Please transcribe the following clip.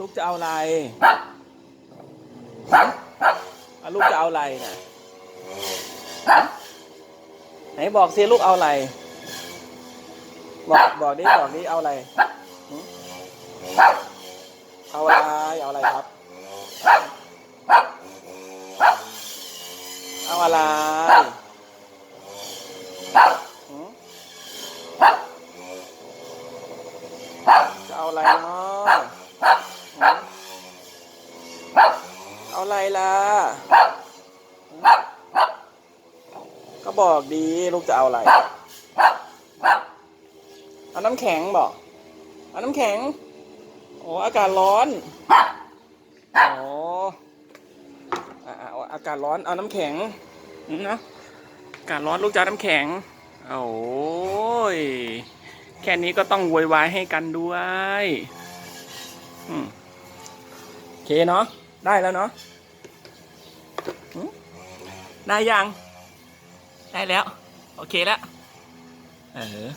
ลูกจะเอาอะไรอะลูกจะเอาอะไรนะไหนบอกสิลูกเอาอะไร บอกบอกดิบอกดิเอาอะไรหึเอาอะไรเอาอะไรครับ เอาอะไรหึจะเอาอะไรเนาะ เอาอะไรล่ะ ก็บอกดีลูกจะเอาอะไร เอาน้ำแข็งบอก เอาน้ำแข็ง โอ้อากาศร้อน โอ้อะอะเอาอากาศร้อน เอาน้ำแข็งนะอากาศร้อนลูกจ้าน้ำแข็ง โอ้ยแค่นี้ก็ต้องโวยวายให้กันด้วย อืม เคเนาะได้แล้วเนาะได้ยัง ได้แล้ว โอเคแล้วเออ